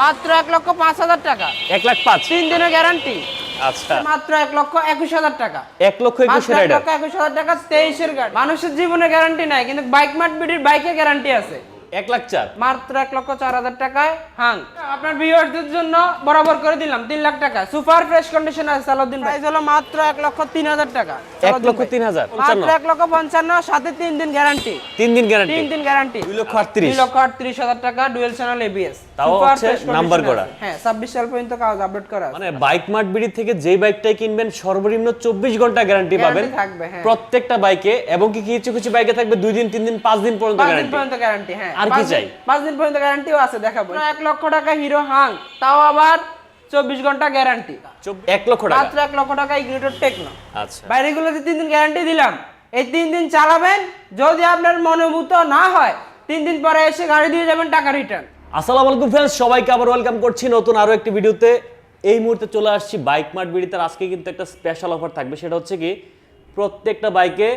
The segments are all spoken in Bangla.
মাত্র এক লক্ষ পাঁচ হাজার টাকা। এক লাখ পাঁচ। তিন দিনের গ্যারান্টি। আচ্ছা। মাত্র এক লক্ষ একুশ হাজার টাকা। এক লক্ষ একুশ হাজার টাকা তেইশের গাড়ি। মানুষের জীবনে গ্যারান্টি নাই কিন্তু বাইক মাঠ বিডির বাইকে গ্যারান্টি আছে। এক লাখ চার। মাত্র এক লক্ষ চার হাজার টাকায় হাং। আপনার ভিউয়ারদের জন্য বরাবর করে দিলাম তিন লাখ টাকা। সুপার ফ্রেশ কন্ডিশন আছে সালাউদ্দিন প্রাইস হলো মাত্র এক লক্ষ তিন হাজার টাকা। এক লক্ষ তিন হাজার মাত্র এক লক্ষ পঞ্চান্ন সাথে তিন দিন গ্যারান্টি তিন দিন গ্যারান্টি তিন দিন গ্যারান্টি দুই লক্ষ আটত্রিশ। দুই লক্ষ আটত্রিশ হাজার টাকা ডুয়েল চ্যানেল এবিএস তাও হচ্ছে number করা। হ্যাঁ ছাব্বিশ সাল পর্যন্ত কাগজ আপডেট করা মানে বাইক মার্ট বিডি থেকে যে বাইকটাই কিনবেন সর্বনিম্ন চব্বিশ ঘণ্টা গ্যারান্টি পাবেন। থাকবে, হ্যাঁ। প্রত্যেকটা বাইকে এবং কি কিছু কিছু বাইকে থাকবে দুই দিন তিন দিন পাঁচ দিন পর্যন্ত গ্যারান্টি পর্যন্ত গ্যারান্টি হ্যাঁ। আর কি চাই? পাঁচ দিন পর্যন্ত গ্যারান্টিও আছে দেখাবো। এক লক্ষ টাকা হিরো হাং তাও আবার চব্বিশ ঘণ্টা গ্যারান্টি এক লক্ষ টাকা? মাত্র এক লক্ষ টাকা টেকনো আচ্ছা। বাইরেগুলোতে তিন দিন গ্যারান্টি দিলাম এই তিন দিন চালাবেন যদি আপনার মনোভূত না হয় তিন দিন পরে এসে গাড়ি দিয়ে যাবেন টাকা রিটার্ন আসসালামু আলাইকুম ফ্রেন্ডস সবাইকে আবার ওয়েলকাম করছি নতুন আরও একটি ভিডিওতে। এই মুহূর্তে চলে আসছি বাইক মার্ট বিডিতে। আজকে কিন্তু একটা স্পেশাল অফার থাকবে সেটা হচ্ছে কি প্রত্যেকটা বাইকে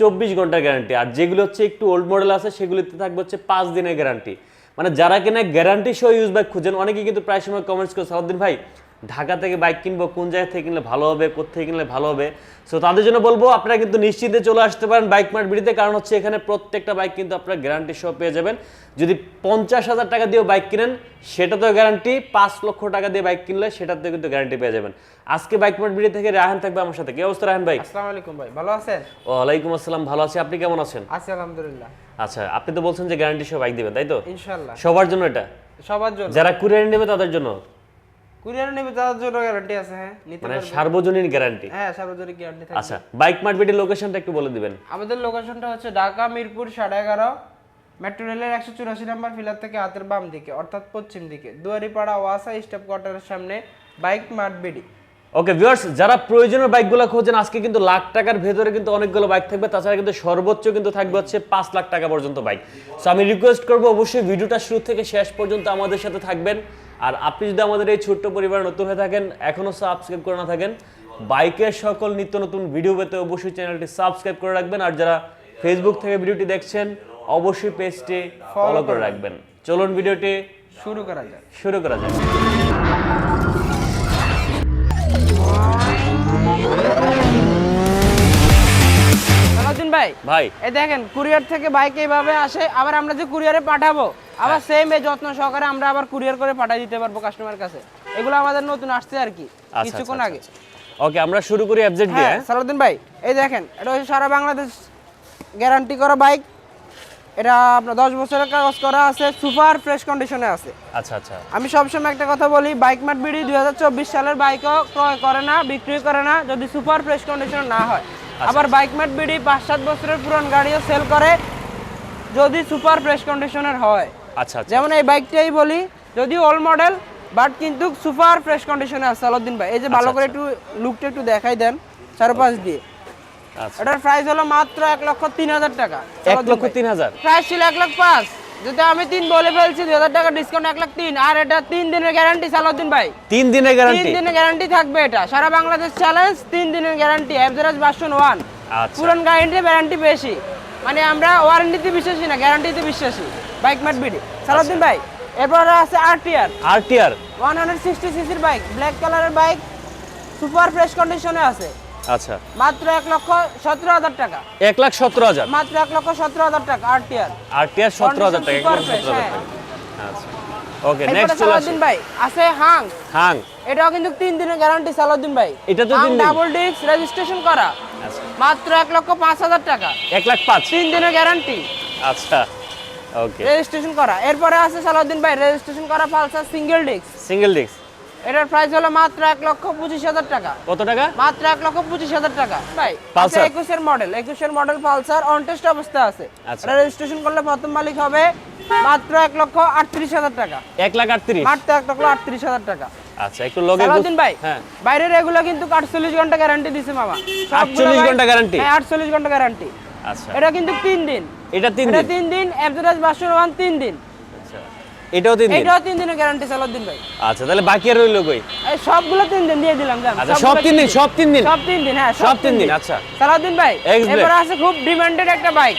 চব্বিশ ঘণ্টার গ্যারান্টি আর যেগুলো হচ্ছে একটু ওল্ড মডেল আছে সেগুলিতে থাকবে হচ্ছে পাঁচ দিনের গ্যারান্টি মানে যারা কিনা গ্যারান্টি সহ ইউজ বাইক খুঁজেন, অনেকেই কিন্তু প্রায় সময় কমেন্টস করে, সাউদ্দিন ভাই ঢাকা থেকে বাইক কিনবো কোন জায়গা থেকে কিনলে ভালো হবে কোথা থেকে কিনলে ভালো হবে? সো তাদের জন্য বলব আপনারা কিন্তু নিশ্চিন্তে চলে আসতে পারেন বাইক মার্ট বিডিতে কারণ হচ্ছে এখানে প্রত্যেকটা বাইক কিন্তু আপনারা গ্যারান্টি সহ পেয়ে যাবেন। যদি পঞ্চাশ হাজার টাকা দিয়েও বাইক কিনেন সেটাতেও গ্যারান্টি পাঁচ লক্ষ টাকা দিয়ে বাইক কিনলে সেটাতেও কিন্তু গ্যারান্টি পেয়ে যাবেন। আজকে বাইক মার্ট বিডি থেকে রাহান থাকবে আমার সাথে। কি অবস্থা রাহান ভাই? আসসালামু আলাইকুম ভাই ভালো আছেন? ওয়ালাইকুম আসসালাম ভালো আছি। আপনি কেমন আছেন? আছি আলহামদুলিল্লাহ। আচ্ছা আপনি তো বলছেন যে গ্যারান্টি সহ বাইক দিবেন তাই তো? ইনশাল্লাহ সবার জন্য এটা? সবার জন্য। যারা কুরিয়ার নেবে তাদের জন্য? কুরিয়ার নেবে তাদের জন্য গ্যারান্টি আছে হ্যাঁ? নিতে মানে সার্বজনীন গ্যারান্টি হ্যাঁ সার্বজনিক গ্যারান্টি থাকে আচ্ছা বাইক মার্ট বিডির লোকেশনটা একটু বলে দিবেন। আমাদের লোকেশনটা হচ্ছে ঢাকা মিরপুর সাড়ে এগারো। মেট্রো রেলের একশো চুরাশি নাম্বার ফিলার থেকে হাতের বাম দিকে অর্থাৎ পশ্চিম দিকে। দুয়ারিপাড়া ওয়াসা স্টেপ কোয়ার্টারের সামনে bike mart BD. Okay viewers যারা প্রয়োজনীয় বাইকগুলো খোঁজেন আজকে কিন্তু লাখ টাকার ভেতরে কিন্তু অনেকগুলো বাইক থাকবে। তাছাড়া কিন্তু সর্বোচ্চ কিন্তু থাকবে হচ্ছে পাঁচ লাখ টাকা পর্যন্ত বাইক। সো আমি রিকোয়েস্ট করব অবশ্যই ভিডিওটা শুরু থেকে শেষ পর্যন্ত আমাদের সাথে থাকবেন। আর আপনি যদি আমাদের এই ছোট্ট পরিবার নতুন হয়ে থাকেন এখনও সাবস্ক্রাইব করে না থাকেন বাইকের সকল নিত্য নতুন ভিডিও পেতে অবশ্যই চ্যানেলটি সাবস্ক্রাইব করে রাখবেন। আর যারা ফেসবুক থেকে ভিডিওটি দেখছেন অবশ্যই পেজটি ফলো করে রাখবেন। চলুন ভিডিওটি শুরু করা যাক। শুরু করা যাক। ভাই? ভাই। এই দেখেন কুরিয়ার থেকে বাইক এইভাবে আসে আবার আমরা যে কুরিয়ারে পাঠাবো আবার সেম এই যত্ন সহকারে আমরা আবার কুরিয়ার করে পাঠিয়ে দিতে পারব কাস্টমার কাছে। এগুলো আমাদের নতুন আসছে আর কি আচ্ছা, কিছুক্ষণ আচ্ছা, আগে। ওকে আমরা শুরু করি অ্যাবজেক্ট দিয়ে হ্যাঁ সালাউদ্দিন ভাই এই দেখেন এটা হচ্ছে সারা বাংলাদেশ গ্যারান্টি করা বাইক এটা আপনার দশ বছরের কাগজ করা আছে সুপার ফ্রেশ কন্ডিশনে আছে। আচ্ছা আচ্ছা। আমি সবসময় একটা কথা বলি বাইক মার্ট বিডি দুই হাজার চব্বিশ সালের বাইকও ক্রয় করে না বিক্রি করে না যদি সুপার ফ্রেশ কন্ডিশন না হয়। আবার বাইক মার্ট বিডি পাঁচ সাত বছরের পুরান গাড়িও সেল করে যদি সুপার ফ্রেশ কন্ডিশনের হয়। আচ্ছা আচ্ছা। যেমন এই বাইকটাই বলি যদি ওল্ড মডেল বাট কিন্তু সুপার ফ্রেশ কন্ডিশনে আছে আলাউদ্দিন ভাই। এই যে ভালো করে একটু লুকটা একটু দেখাই দেন চারপাশ দিয়ে। আচ্ছা। এটার প্রাইস হলো মাত্র এক লক্ষ তিন হাজার টাকা। এক লক্ষ তিন হাজার। প্রাইস ছিল এক লাখ পাঁচ। যদি আমি তিন বলে ফেলছি দুই হাজার টাকা ডিসকাউন্ট এক লাখ তিন। আর এটা তিন দিনের গ্যারান্টি সালাউদ্দিন ভাই। তিন দিনের তিন দিনের গ্যারান্টি থাকবে এটা। সারা বাংলাদেশ চ্যালেঞ্জ তিন দিনের গ্যারান্টি এভারেজ ভার্সন ওয়ান পুরান গাড়িতে গ্যারান্টি বেশি। মানে আমরা ওয়ারেন্টিতে বিশ্বাসী না গ্যারান্টিতে বিশ্বাসী। বাইক ম্যাট বিডি সালাউদ্দিন ভাই এরপরে আছে RTR RTR one hundred sixty সিসির বাইক ব্ল্যাক কালারের বাইক সুপার ফ্রেশ কন্ডিশনে আছে। আচ্ছা। মাত্র এক লক্ষ সতেরো হাজার টাকা। এক লাখ সতেরো হাজার? মাত্র এক লক্ষ সতেরো হাজার টাকা আরটিআর। আরটিআর সতেরো হাজার টাকা এক Super সতেরো হাজার। আচ্ছা। ওকে নেক্সট সালাউদ্দিন ভাই আছে হাং। হাং। এটাও কিন্তু তিন দিনের গ্যারান্টি সালাউদ্দিন ভাই। এটা তো তিন ডাবল ডিস্ক রেজিস্ট্রেশন করা। আচ্ছা। মাত্র এক লক্ষ পাঁচ হাজার টাকা। এক লাখ পাঁচ। তিন দিনের গ্যারান্টি আচ্ছা। ওকে রেজিস্ট্রেশন করা। এরপরে আছে সালাউদ্দিন ভাই রেজিস্ট্রেশন করা Pulsar single disc single disc এটার প্রাইস হলো মাত্র এক লক্ষ পঁচিশ হাজার টাকা। কত টাকা? মাত্র এক লক্ষ পঁচিশ হাজার টাকা। ভাই Pulsar? একুশের মডেল একুশের মডেল পালসার অন টেস্ট অবস্থা আছে। আচ্ছা। এটা রেজিস্ট্রেশন করলে প্রথম মালিক হবে মাত্র এক লক্ষ আটত্রিশ হাজার টাকা। এক লাখ আটত্রিশ? মাত্র এক লক্ষ আটত্রিশ হাজার টাকা। আচ্ছা একটু লগে সালাউদ্দিন ভাই হ্যাঁ। বাইরের এগুলো কিন্তু আটচল্লিশ ঘণ্টা গ্যারান্টি দিছে মামা। 48 ঘণ্টা? হ্যাঁ গ্যারান্টি আচ্ছা। এটা কিন্তু তিন দিন। এটা তিন এটা দিন? দিন ওয়ান তিন দিন। আচ্ছা এটাও তিন দিন? এটাও তিন দিনের গ্যারান্টি সালাউদ্দিন ভাই। আচ্ছা তাহলে বাকি আর রইল কই? এই সবগুলো তিন দিন দিয়ে দিলাম জান। আচ্ছা, সব তিন দিন, সব তিন দিন? সব তিন দিন হ্যাঁ সব তিন দিন, আচ্ছা। সালাউদ্দিন ভাই X-Blade। আছে খুব ডিমান্ডেড একটা বাইক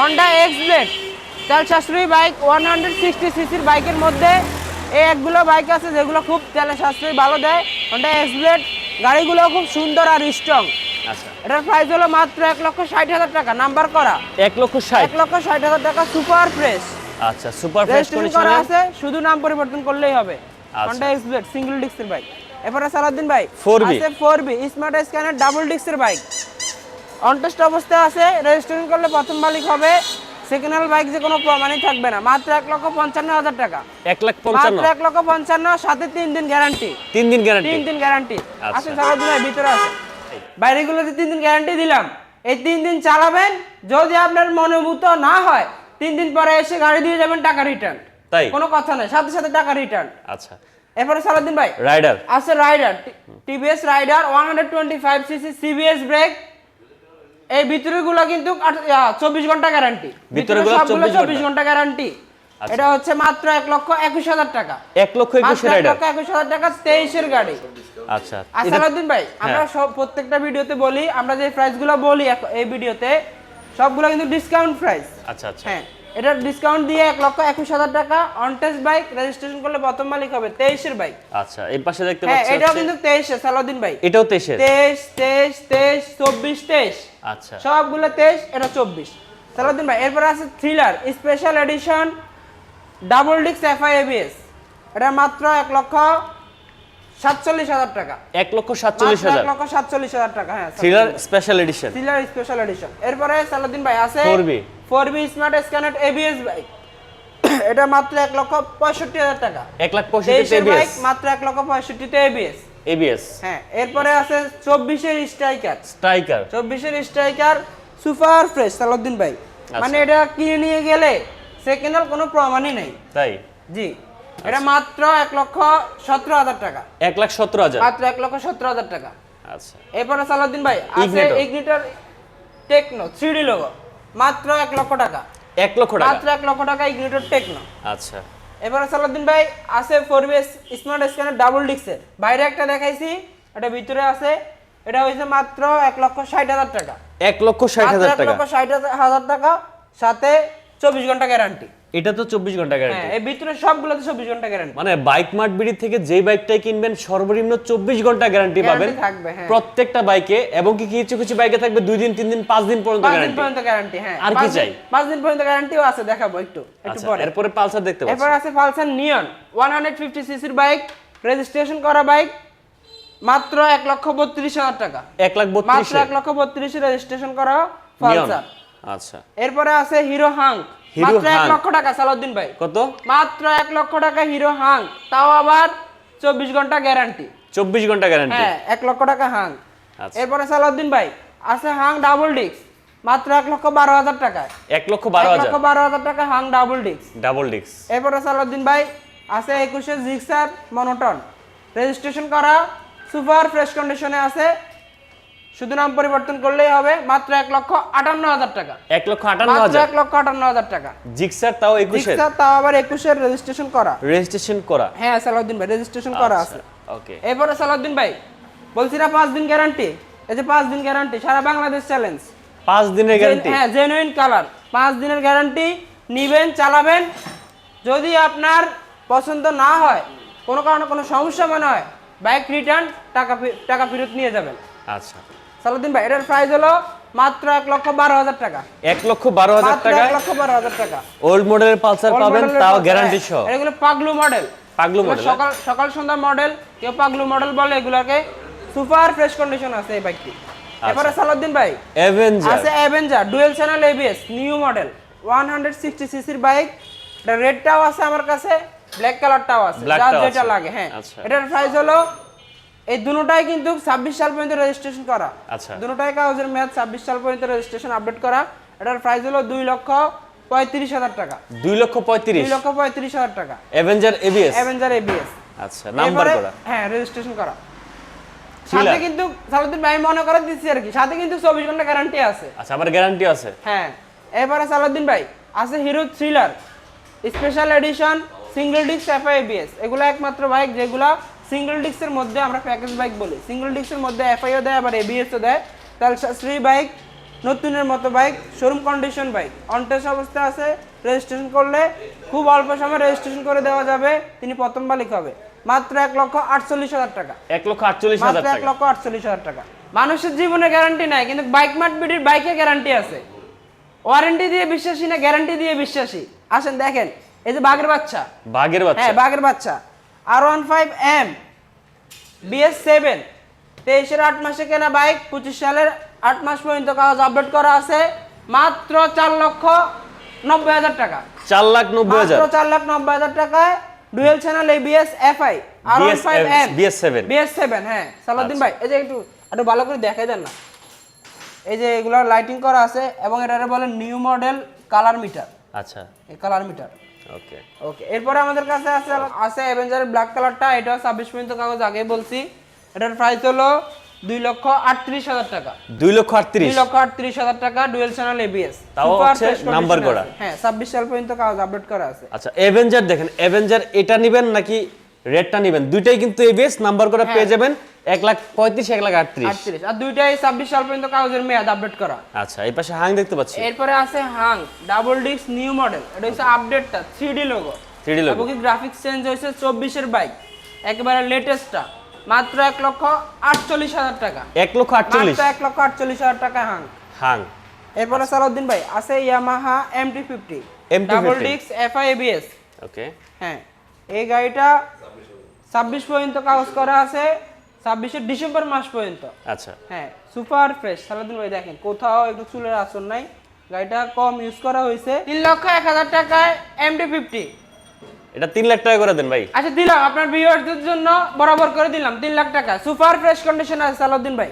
হন্ডা এক্স ব্লেড তেল সাশ্রয়ী বাইক ওয়ান হান্ড্রেড সিক্সটি সিসির বাইকের মধ্যে এই একগুলো বাইক আছে যেগুলো খুব তেলে সাশ্রয়ী ভালো দেয়। হন্ডা এক্স ব্লেড গাড়িগুলো খুব সুন্দর আর স্ট্রং আচ্ছা। এটার প্রাইস হলো মাত্র এক লক্ষ ষাট হাজার টাকা নাম্বার করা। এক লক্ষ ষাট। এক লক্ষ ষাট হাজার টাকা সুপার ফ্রেশ আচ্ছা সুপার ফ্রেশ কন্ডিশনে আছে শুধু নাম পরিবর্তন করলেই হবে। আচ্ছা। হন্ডা এক্স সিঙ্গেল ডিস্কের বাইক এরপরে সালাউদ্দিন ভাই 4B আছে four B smart scanner double ডিস্কের বাইক অনটেস্ট অবস্থায় আছে রেজিস্ট্রেশন করলে প্রথম মালিক হবে। সেকেন্ড হ্যান্ড বাইক যে কোনো প্রমাণই থাকবে না। মাত্র এক লক্ষ পঞ্চান্ন হাজার টাকা। এক লাখ মাত্র এক লক্ষ পঞ্চান্ন সাথে তিন দিন গ্যারান্টি তিন দিন গ্যারান্টি তিন দিন গ্যারান্টি আচ্ছা। আসেন সালাউদ্দিন ভাই ভিতরে আছে বাইরেগুলোতে তিন দিন গ্যারান্টি দিলাম। এই তিন দিন চালাবেন যদি আপনার মনোভূত না হয় তিন দিন পরে এসে গাড়ি দিয়ে যাবেন টাকা রিটার্ন তাই? কোনো কথা নাই সাথে সাথে টাকা রিটার্ন আচ্ছা। এরপরে সালাউদ্দিন ভাই রাইডার আছে rider TVS rider one hundred twenty five CC CBS brake এই ভিতরেগুলো কিন্তু চব্বিশ ঘণ্টা গ্যারান্টি ভিতরেগুলো সবগুলো 24 চব্বিশ ঘণ্টা। গ্যারান্টি আচ্ছা। এটা হচ্ছে মাত্র এক লক্ষ একুশ হাজার টাকা। এক লক্ষ একুশ লক্ষ একুশ হাজার টাকা তেইশের গাড়ি। আচ্ছা। আসালাউদ্দিন ভাই আমরা সব প্রত্যেকটা ভিডিওতে বলি আমরা যে প্রাইসগুলো বলি এই ভিডিওতে সবগুলো কিন্তু ডিসকাউন্ট প্রাইস আচ্ছা আচ্ছা। হ্যাঁ এটার ডিসকাউন্ট দিয়ে এক লক্ষ একুশ হাজার টাকা অনটেস্ট বাইক রেজিস্ট্রেশন করলে প্রথম মালিক হবে তেইশের বাইক আচ্ছা এই পাশে দেখতে হ্যাঁ পাচ্ছি এটাও কিন্তু তেইশে সালাউদ্দিন ভাই। এটাও তেইশের? তেইশ তেইশ তেইশ চব্বিশ তেইশ। আচ্ছা। সবগুলো তেইশ এটা চব্বিশ। সালাউদ্দিন ভাই এরপর আছে থ্রিলার স্পেশাল এডিশন ডাবল ডিক্স এফআই এবিএস এটা মাত্র এক লক্ষ সাতচল্লিশ হাজার টাকা। এক লক্ষ সাতচল্লিশ হাজার। লক্ষ সাতচল্লিশ হাজার টাকা হ্যাঁ Thriller special edition Thriller special edition এরপরে সালাউদ্দিন ভাই আছে 4B four B smart scanner ABS bike এটা মাত্র এক লক্ষ পঁয়ষট্টি হাজার টাকা। এক লাখ পঁয়ষট্টি বাইক মাত্র এক লক্ষ পঁয়ষট্টিতে এবিএস এবিএস হ্যাঁ এরপরে আছে চব্বিশের স্ট্রাইকার। স্ট্রাইকার। চব্বিশের স্ট্রাইকার সুপার ফ্রেশ সালাউদ্দিন ভাই। আচ্ছা। মানে এটা কিনে নিয়ে গেলে সেকেন্ড হ্যান্ড কোনো প্রমাণই নেই। তাই? জি। এটা মাত্র এক লক্ষ সতেরো হাজার টাকা। এক লাখ সতেরো হাজার। মাত্র এক লক্ষ সতেরো হাজার টাকা। আচ্ছা। এরপরে সালাউদ্দিন ভাই আছে। ইগনিটর টেকনো থ্রিডি লোগো মাত্র এক লক্ষ টাকা। এক লক্ষ টাকা? মাত্র এক লক্ষ টাকা ইগনিটর টেকনো। আচ্ছা। এবারে সালাউদ্দিন ভাই আছে four BS smart scanner double ডিক্সের বাইরে একটা দেখাইছি এটা ভিতরে আছে। এটা হয়েছে মাত্র এক লক্ষ ষাট হাজার টাকা। এক লক্ষ ষাট হাজার টাকা। লক্ষ ষাট হাজার টাকা সাথে চব্বিশ ঘণ্টা গ্যারান্টি এটা তো চব্বিশ ঘণ্টা গ্যারান্টি এই ভিতরে সবগুলোতে চব্বিশ ঘণ্টা গ্যারান্টি মানে বাইক মার্ট বিডি থেকে যে বাইকটাই কিনবেন সর্বনিম্ন চব্বিশ ঘণ্টা গ্যারান্টি পাবেন হ্যাঁ। প্রত্যেকটা বাইকে এবং কি কিছু কিছু বাইকে থাকবে দুই দিন তিন দিন পাঁচ দিন পর্যন্ত গ্যারান্টি পর্যন্ত গ্যারান্টি হ্যাঁ। আর কি চাই? পাঁচ দিন পর্যন্ত গ্যারান্টিও আছে দেখাবো একটু একটু আচ্ছা পরে। এরপরে পালসার দেখতে এরপর পাচ্ছি। আছে Pulsar neon one hundred fifty সিসির বাইক রেজিস্ট্রেশন করা বাইক মাত্র এক লক্ষ বত্রিশ হাজার টাকা। এক লাখ মাত্র এক লক্ষ বত্রিশে রেজিস্ট্রেশন করা পালসার। আচ্ছা। এরপরে আছে হিরো হাং হিরো মাত্র এক হাং। লক্ষ টাকা সালাউদ্দিন ভাই। কত? মাত্র এক লক্ষ টাকা হিরো হাং। তাও আবার চব্বিশ ঘণ্টা গ্যারান্টি চব্বিশ ঘণ্টা গ্যারান্টি হ্যাঁ এক লক্ষ টাকা হাং। আচ্ছা। এরপরে সালাউদ্দিন ভাই আছে হাং ডাবল ডিক্স মাত্র এক লক্ষ বারো হাজার টাকায়। এক লক্ষ বারো এক হাজার। লক্ষ বারো হাজার টাকা হাং ডাবল ডিক্স ডাবল ডিক্স এরপরে সালাউদ্দিন ভাই আছে একুশে জিক্সার মনোটন রেজিস্ট্রেশন করা সুপার ফ্রেশ কন্ডিশনে আছে। শুধু নাম পরিবর্তন করলেই হবে মাত্র এক লক্ষ আটান্ন হাজার টাকা। এক লক্ষ আটান্ন হাজার। এক লক্ষ আটান্ন হাজার টাকা। জিক্সার তাও একুশের। জিক্সার তাও আবার একুশের রেজিস্ট্রেশন করা। রেজিস্ট্রেশন করা। হ্যাঁ সালাউদ্দিন ভাই রেজিস্ট্রেশন করা আছে। ওকে এরপরে সালাউদ্দিন ভাই বলছি না পাঁচ দিন গ্যারান্টি এই যে পাঁচ দিন গ্যারান্টি সারা বাংলাদেশ চ্যালেঞ্জ পাঁচ দিনের গ্যারান্টি হ্যাঁ জেনুইন কালার পাঁচ দিনের গ্যারান্টি নিবেন চালাবেন। যদি আপনার পছন্দ না হয় কোনো কারণে কোনো সমস্যা মনে হয় বাইক রিটার্ন টাকা টাকা ফেরত নিয়ে যাবেন। আচ্ছা। সালাউদ্দিন ভাই এটার প্রাইস হলো মাত্র এক লক্ষ বারো হাজার টাকা। এক লক্ষ বারো হাজার টাকায় এক লক্ষ বারো হাজার টাকা। ওল্ড মডেলের পালসার পাবেন তাও গ্যারান্টি সহ। এগুলো পাগলু মডেল পাগলু মডেল সকাল সকাল সন্ধ্যা মডেল কেউ পাগলু মডেল বলে এগুলাকে সুপার ফ্রেশ কন্ডিশন আছে এই বাইকটি এবারে সালাউদ্দিন ভাই অ্যাভেঞ্জার আছে Avenger dual channel ABS new model one hundred sixty সিসির বাইক এটা রেডটাও আছে আমার কাছে ব্ল্যাক কালারটাও আছে যার যেটা লাগে হ্যাঁ। আচ্ছা। এটার প্রাইস হলো এই দুটোটাই কিন্তু ছাব্বিশ সাল পর্যন্ত রেজিস্ট্রেশন করা। আচ্ছা। দুটোটাই কাগজের মেয়াদ ছাব্বিশ সাল পর্যন্ত রেজিস্ট্রেশন আপডেট করা। এটার প্রাইস হলো দুই লক্ষ পঁয়ত্রিশ হাজার টাকা। দুই লক্ষ পঁয়ত্রিশ? দুই লক্ষ পঁয়ত্রিশ হাজার টাকা। অ্যাভেঞ্জার এবিএস অ্যাভেঞ্জার এবিএস আচ্ছা নাম্বার করা হ্যাঁ রেজিস্ট্রেশন করা। সাথে কিন্তু সালাউদ্দিন ভাই মনে করে দিচ্ছি আর কি। সাথে কিন্তু চব্বিশ ঘণ্টা গ্যারান্টি আছে। আচ্ছা আমার গ্যারান্টি আছে। হ্যাঁ। এবারে সালাউদ্দিন ভাই আছে Hero Thriller special edition single disc FI ABS এগুলো একমাত্র বাইক যেগুলো সিঙ্গেল ডিস্কের মধ্যে আমরা প্যাকেজ বাইক বলি। সিঙ্গেল ডিস্কের মধ্যে এফআইও দেয় আবার এবিএসও দেয়। তাহলে শ্রী বাইক নতুনের মতো bike showroom condition bike on test অবস্থা আছে রেজিস্ট্রেশন করলে খুব অল্প সময় রেজিস্ট্রেশন করে দেওয়া যাবে তিনি প্রথম মালিক হবে। মাত্র এক লক্ষ আটচল্লিশ হাজার টাকা। এক লক্ষ আটচল্লিশ মাত্র এক লক্ষ আটচল্লিশ হাজার টাকা। মানুষের জীবনে গ্যারান্টি নাই কিন্তু বাইক মার্ট বিডির বাইকে গ্যারান্টি আছে। ওয়ারেন্টি দিয়ে বিশ্বাসী না গ্যারান্টি দিয়ে বিশ্বাসী? আসেন দেখেন এই যে বাঘের বাচ্চা। বাঘের বাচ্চা। হ্যাঁ বাঘের বাচ্চা। R one five M BS seven তেইশের আট মাসে কেনা বাইক পঁচিশ সালের আট মাস পর্যন্ত কাগজ আপডেট করা আছে মাত্র চার লক্ষ নব্বই হাজার টাকা। চার লাখ নব্বই হাজার। চার লাখ নব্বই হাজার টাকায় dual channel ABS FI R one five M BS7 BS seven হ্যাঁ সালাউদ্দিন ভাই এই যে একটু একটু ভালো করে দেখাই দেন না। এই যে এগুলো লাইটিং করা আছে এবং এটারে বলে নিউ মডেল কালার মিটার আচ্ছা। এই কালার মিটার ওকে ওকে এরপরে আমাদের কাছে আছে আছে অ্যাভেঞ্জারের ব্ল্যাক কালারটা এটা ছাব্বিশ মিনিট কাগজ আগে বলছি। এটার প্রাইস হলো দুই লক্ষ আটত্রিশ হাজার টাকা। দুই লক্ষ আটত্রিশ? দুই লক্ষ আটত্রিশ হাজার টাকা ডুয়েল চ্যানেল এবিএস তাও হচ্ছে নাম্বার করা। হ্যাঁ ছাব্বিশ সাল পর্যন্ত কাগজ আপডেট করা আছে। আচ্ছা এভেঞ্জার দেখেন এভেঞ্জার এটা নিবেন নাকি রেডটা নিবেন। দুইটাই কিন্তু এবিএস নাম্বার করে পেয়ে যাবেন এক লাখ পঁয়ত্রিশ এক লাখ আটত্রিশ। আর দুইটাই ছাব্বিশ সাল পর্যন্ত কাগজের মেয়াদ আপডেট করা। আচ্ছা এই পাশে হাং দেখতে পাচ্ছি। এরপরে আছে Hang double disc new model এটা হচ্ছে আপডেটটা three D logo 3D logo। এবং গ্রাফিক্স চেঞ্জ হয়েছে? চব্বিশের বাইক একেবারে লেটেস্টটা মাত্র এক লক্ষ আটচল্লিশ হাজার টাকা। এক লক্ষ আটচল্লিশ। এক লক্ষ আটচল্লিশ হাজার টাকা হাং হাং এরপরে সালাউদ্দিন ভাই আছে Yamaha MT fifty MT50 double disc FI ABS okay হ্যাঁ। এই গাড়িটা ছাব্বিশ পর্যন্ত কাগজ করা আছে ছাব্বিশের ডিসেম্বর মাস পর্যন্ত। আচ্ছা। হ্যাঁ সুপার ফ্রেশ। সালাদিন ভাই দেখেন কোথাও একটু চুলের আসর নাই। গাড়িটা কম ইউজ করা হয়েছে। তিন লক্ষ এক হাজার টাকায় এমডি ফিফটি এটা তিন লাখ টাকা করে দেন ভাই। আচ্ছা দিলাম। আপনার ভিউয়ারদের জন্য বরাবর করে দিলাম তিন লাখ টাকা। সুপার ফ্রেশ কন্ডিশন আছে সালাউদ্দিন ভাই।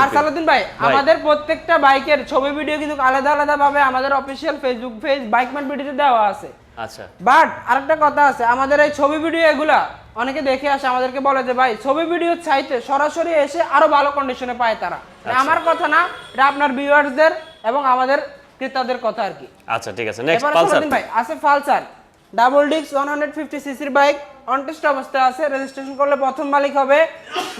আর সালাউদ্দিন ভাই ভাই। আমাদের প্রত্যেকটা বাইকের ছবি ভিডিও কিন্তু আলাদা আলাদা ভাবে আমাদের অফিসিয়াল ফেসবুক পেজ বাইকম্যান ভিডিওতে দেওয়া আছে। আচ্ছা। বাট আরেকটা কথা আছে আমাদের এই ছবি ভিডিও এগুলা অনেকে দেখে আসে আমাদেরকে বলে যে ভাই ছবি ভিডিও চাইতে সরাসরি এসে আরও ভালো কন্ডিশনে পায় তারা। আমার কথা না এটা আপনার ভিউয়ার্সদের এবং আমাদের ক্রেতাদের কথা আর কি। আচ্ছা ঠিক আছে নেক্সট পালসার। ভাই আছে ফালসার ডাবল ডিক্স ওয়ান হান্ড্রেড ফিফটি সিসির বাইক অনটেস্ট অবস্থায় আছে রেজিস্ট্রেশন করলে প্রথম মালিক হবে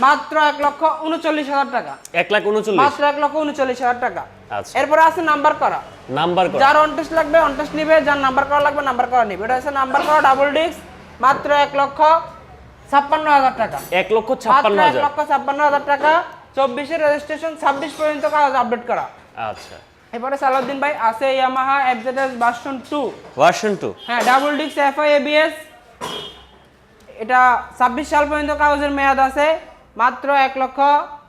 মাত্র এক লক্ষ উনচল্লিশ হাজার টাকা। এক লাখ উনচল্লিশ। মাত্র এক লক্ষ উনচল্লিশ হাজার টাকা। আচ্ছা। এরপরে আছে নাম্বার করা। নাম্বার করা। যার অনটেস্ট লাগবে অনটেস্ট নিবে যার নাম্বার করা লাগবে নাম্বার করা নিবে। এটা হচ্ছে নাম্বার করা ডাবল ডিস্ক মাত্র এক লক্ষ ছাপ্পান্ন হাজার টাকা। এক লক্ষ মাত্র ছাপ্পান্ন এক হাজার। লক্ষ ছাপ্পান্ন হাজার টাকা। চব্বিশের রেজিস্ট্রেশন ছাব্বিশ পর্যন্ত কাগজ আপডেট করা। আচ্ছা। এরপরে সালাউদ্দিন ভাই আছে Yamaha FZS version two version two হ্যাঁ ডাবল ডিস্ক এফআই এবিএস এটা ছাব্বিশ সাল পর্যন্ত কাগজের মেয়াদ আছে। মাত্র এক লক্ষ চু-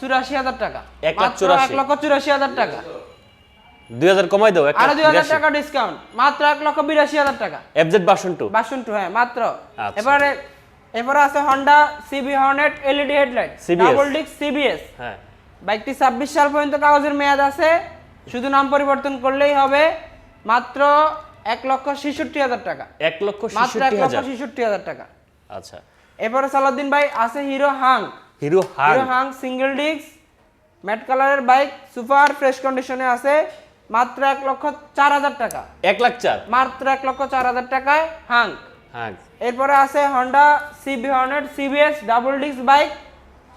চুরাশি হাজার টাকা। এক লাখ মাত্র চুরাশি। এক লক্ষ চুরাশি হাজার টাকা। দুই হাজার কমাই দাও আরও দুই হাজার টাকা ডিসকাউন্ট মাত্র এক লক্ষ বিরাশি হাজার টাকা। FZ version two version two হ্যাঁ মাত্র। আচ্ছা। এবারে এবারে আছে Honda CB Hornet LED headlight double disc CBS হ্যাঁ। বাইকটি ছাব্বিশ সাল পর্যন্ত কাগজের মেয়াদ আছে। শুধু নাম পরিবর্তন করলেই হবে। মাত্র এক লক্ষ ছেষট্টি হাজার টাকা। এক লক্ষ মাত্র এক ছেষট্টি লক্ষ হাজার। ছেষট্টি হাজার টাকা। আচ্ছা। এরপরে সালাউদ্দিন ভাই আছে hero Hang Hero Hunk Hero Hunk single disc matte কালারের বাইক সুপার ফ্রেশ কন্ডিশনে আছে মাত্র এক লক্ষ চার হাজার টাকা। এক লাখ চার? মাত্র এক লক্ষ চার হাজার টাকায় হাং হাং এরপরে আছে Honda CB hundred CBS double disc bike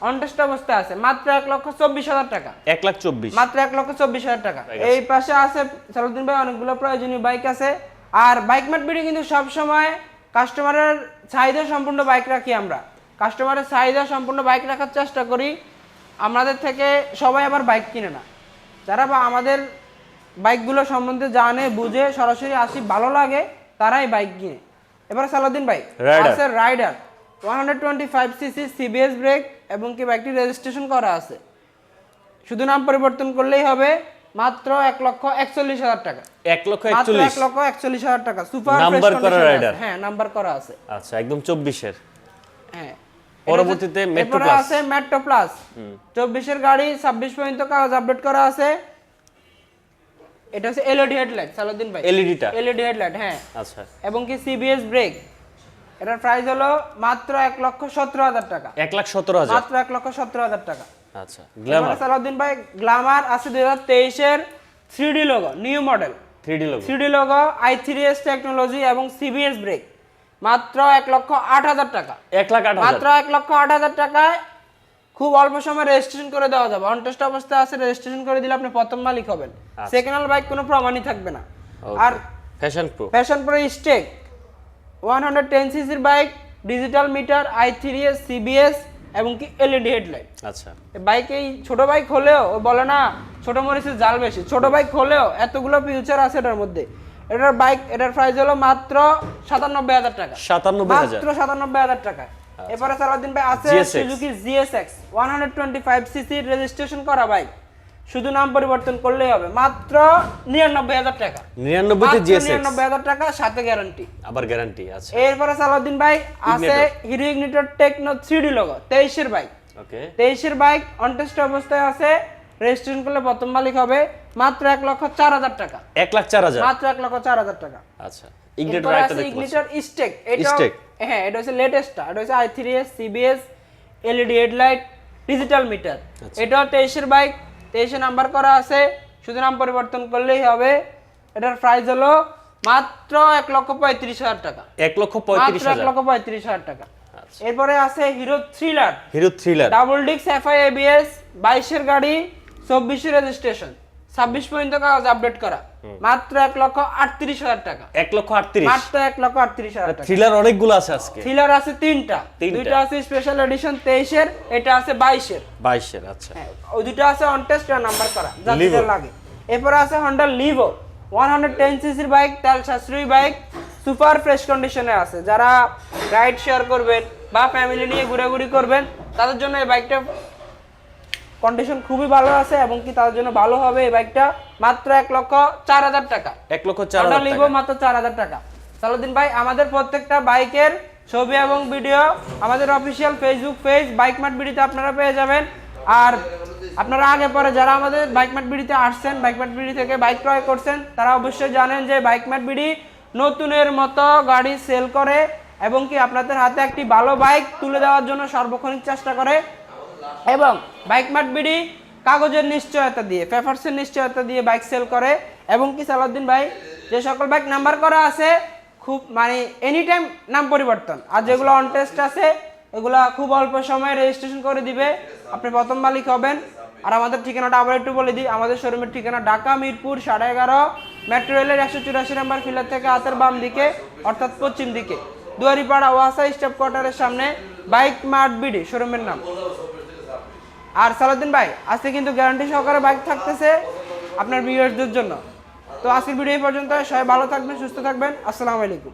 on test অবস্থায় আছে মাত্র এক লক্ষ চব্বিশ হাজার টাকা। এক লাখ চব্বিশ। মাত্র এক লক্ষ চব্বিশ হাজার টাকা। এই পাশে আছে সালাউদ্দিন ভাই অনেকগুলো প্রয়োজনীয় বাইক আছে। আর বাইক ম্যাট বিডি কিন্তু সবসময় কাস্টমারের চাহিদা সম্পূর্ণ বাইক রাখি আমরা। কাস্টমারের চাহিদা সম্পূর্ণ বাইক রাখার চেষ্টা করি। আমাদের থেকে সবাই আবার বাইক কিনে না। যারা বা আমাদের বাইকগুলো সম্বন্ধে জানে বুঝে সরাসরি আসি ভালো লাগে তারাই বাইক কিনে। এবারে ভাই Rider। আছে rider one hundred twenty five CC CBS brake এবং কি বাইকটি রেজিস্ট্রেশন করা আছে। শুধু নাম পরিবর্তন করলেই হবে মাত্র এক লক্ষ একচল্লিশ হাজার টাকা। এক লক্ষ একচল্লিশ? লক্ষ একচল্লিশ হাজার টাকা। সুপার Number করা rider। হ্যাঁ নাম্বার করা আছে। আচ্ছা একদম চব্বিশের। হ্যাঁ। পরবর্তীতে এরপরে Plus। আছে মেট্রো প্লাস চব্বিশের গাড়ি ছাব্বিশ পর্যন্ত কাগজ আপডেট করা আছে। এটা হচ্ছে এলইডি হেডলাইট সালাউদ্দিন ভাই। এলইডিটা এলইডি হেডলাইট হ্যাঁ। আচ্ছা। এবং কি সিবিএস ব্রেক এটার প্রাইস হলো মাত্র এক লক্ষ সতেরো হাজার টাকা। এক লাখ সতেরো হাজার? মাত্র এক লক্ষ সতেরো হাজার টাকা। আচ্ছা গ্ল্যামার সালাউদ্দিন ভাই গ্লামার আছে দুই হাজার তেইশের three logo new model three D logo three D logo I three technology এবং সিবিএস ব্রেক মাত্র এক লক্ষ আট হাজার টাকা। এক লাখ আট হাজার। মাত্র এক লক্ষ আট হাজার টাকায় খুব অল্প সময় রেজিস্ট্রেশন করে দেওয়া যাবে। অনটেস্ট অবস্থায় আছে রেজিস্ট্রেশন করে দিলে আপনি প্রথম মালিক হবেন। সেকেন্ড হ্যান্ড বাইক কোনো প্রমাণই থাকবে না। আর fashion pro passion pro stake one hundred ten সিসির bike digital meter I three S CBS এবং কি এলইডি হেডলাইট আচ্ছা। বাইক এই ছোট বাইক হলেও ও বলে না ছোট মরিচের জাল বেশি। ছোট বাইক হলেও এতগুলো ফিউচার আছে এটার মধ্যে। এটার বাইক এটার প্রাইস হলো মাত্র সাতানব্বই হাজার টাকা। সাতানব্বই মাত্র সাতানব্বই হাজার টাকা। এরপরে সালাদিন ভাই আছে Suzuki GSX one hundred twenty five CC registration করা বাইক। শুধু নাম পরিবর্তন করলেই হবে। মাত্র নিরানব্বই হাজার টাকা। জিএসএক্স নিরানব্বই হাজার টাকা সাথে গ্যারান্টি আবার গ্যারান্টি আছে এরপরে সালাউদ্দিন ভাই আছে Hero Ignitor techno three D logo তেইশের বাইক। ওকে তেইশের বাইক অনটেস্ট অবস্থায় আছে রেজিস্ট্রেশন করলে প্রথম মালিক হবে মাত্র এক লক্ষ চার হাজার টাকা। এক লাখ চার হাজার? মাত্র এক লক্ষ চার হাজার টাকা। আচ্ছা ইগনেটর স্টেক এটা হ্যাঁ এটা হচ্ছে লেটেস্টটা এটা হচ্ছে I three S CBS LED headlight digital meter আচ্ছা। এটাও তেইশের বাইক তেইশে নাম্বার করা আছে শুধু নাম পরিবর্তন করলেই হবে। এটার প্রাইস হলো মাত্র এক লক্ষ পঁয়ত্রিশ হাজার টাকা। এক লক্ষ পঁয়ত্রিশ মাত্র এক লক্ষ পঁয়ত্রিশ হাজার টাকা। আচ্ছা। এরপরে আছে Hero Thriller Hero Thriller double ডিক্স এফআই এবিএস বাইশের গাড়ি চব্বিশের রেজিস্ট্রেশন ছাব্বিশ পর্যন্ত কাগজ আপডেট করা। মাত্র এক লক্ষ আটত্রিশ হাজার টাকা। এক লক্ষ আটত্রিশ? মাত্র এক লক্ষ আটত্রিশ হাজার টাকা। থ্রিলার অনেকগুলো আছে আজকে। থ্রিলার আছে তিনটা। দুইটা আছে স্পেশাল এডিশন তেইশের এটা আছে বাইশের। বাইশের আচ্ছা। হ্যাঁ ওই দুটো আছে অন টেস্ট নাম্বার করা যা লাগে। এরপরে আছে Honda Livo one hundred ten সিসির বাইক তেল সাশ্রয়ী বাইক সুপার ফ্রেশ কন্ডিশনে আছে। যারা রাইড শেয়ার করবেন বা ফ্যামিলি নিয়ে ঘোরাঘুরি করবেন তাদের জন্য এই বাইকটা কন্ডিশন খুবই ভালো আছে এবং কি তার জন্য ভালো হবে এই বাইকটা মাত্র এক লক্ষ চার হাজার টাকা। এক লক্ষ চার হন্ডা হাজার লিভো মাত্র চার হাজার টাকা। সালাউদ্দিন ভাই আমাদের প্রত্যেকটা বাইকের ছবি এবং ভিডিও আমাদের official Facebook page bike mart বিডিতে আপনারা পেয়ে যাবেন। আর আপনারা আগে পরে যারা আমাদের বাইক মার্ট বিডিতে আসছেন বাইক মার্ট বিডি থেকে বাইক ক্রয় করছেন তারা অবশ্যই জানেন যে বাইক মার্ট বিডি নতুনের মতো গাড়ি সেল করে এবং কি আপনাদের হাতে একটি ভালো বাইক তুলে দেওয়ার জন্য সর্বক্ষণিক চেষ্টা করে। এবং বাইক মার্ট বিডি কাগজের নিশ্চয়তা দিয়ে, পেপারসের নিশ্চয়তা দিয়ে বাইক সেল করে। এবং কি সালাউদ্দিন ভাই, যে সকল বাইক নাম্বার করা আছে, খুব মানে এনি টাইম নাম পরিবর্তন। আর যেগুলো অন টেস্ট আছে, এগুলা খুব অল্প সময়ে রেজিস্ট্রেশন করে দিবে। আপনি প্রথম মালিক হবেন। আর আমাদের ঠিকানাটা আবার একটু বলে দিই। আমাদের শোরুমের ঠিকানা ঢাকা, মিরপুর, সাড়ে এগারো, মেট্রো রেলের একশো চুরাশি নাম্বার ফিলার থেকে হাতের বাম দিকে, অর্থাৎ পশ্চিম দিকে। দুয়ারিপাড়া, ওয়াসা স্টাফ কোয়ার্টারের সামনে বাইক মার্ট বিডি, শোরুমের নাম। আর সালাউদ্দিন ভাই, আজকে কিন্তু গ্যারান্টি সহকারে বাইক থাকতেছে আপনার ভিউয়ার্সদের জন্য। তো আজকের ভিডিও এই পর্যন্ত সবাই ভালো থাকবেন, সুস্থ থাকবেন, আসসালামু আলাইকুম।